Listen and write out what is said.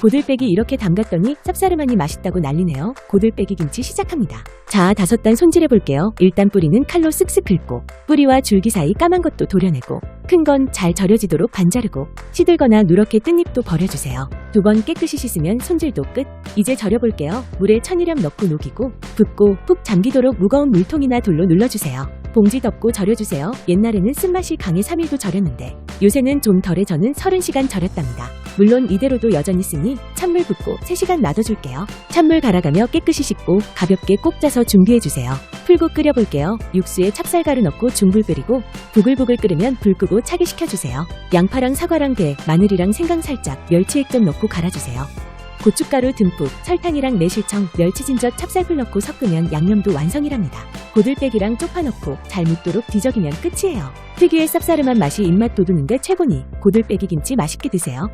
고들빼기 이렇게 담갔더니 쌉싸름하니 맛있다고 난리네요. 고들빼기 김치 시작합니다. 자, 다섯 단 손질해 볼게요. 일단 뿌리는 칼로 쓱쓱 긁고 뿌리와 줄기 사이 까만 것도 도려내고 큰 건 잘 절여지도록 반 자르고 시들거나 누렇게 뜬 잎도 버려주세요. 두 번 깨끗이 씻으면 손질도 끝. 이제 절여볼게요. 물에 천일염 넣고 녹이고 붓고 푹 잠기도록 무거운 물통이나 돌로 눌러주세요. 봉지 덮고 절여주세요. 옛날에는 쓴맛이 강해 3일도 절였는데 요새는 좀 덜해 저는 30시간 절였답니다. 물론 이대로도 여전히 쓰니 찬물 붓고 3시간 놔둬줄게요. 찬물 갈아가며 깨끗이 씻고 가볍게 꼭 짜서 준비해주세요. 풀고 끓여볼게요. 육수에 찹쌀가루 넣고 중불 끓이고 부글부글 끓으면 불 끄고 차게 식혀주세요. 양파랑 사과랑 배, 마늘이랑 생강 살짝, 멸치액 좀 넣고 갈아주세요. 고춧가루 듬뿍, 설탕이랑 매실청, 멸치진젓, 찹쌀풀 넣고 섞으면 양념도 완성이랍니다. 고들빼기랑 쪽파 넣고 잘 묻도록 뒤적이면 끝이에요. 특유의 쌉싸름한 맛이 입맛 돋우는데 최고니 고들빼기 김치 맛있게 드세요.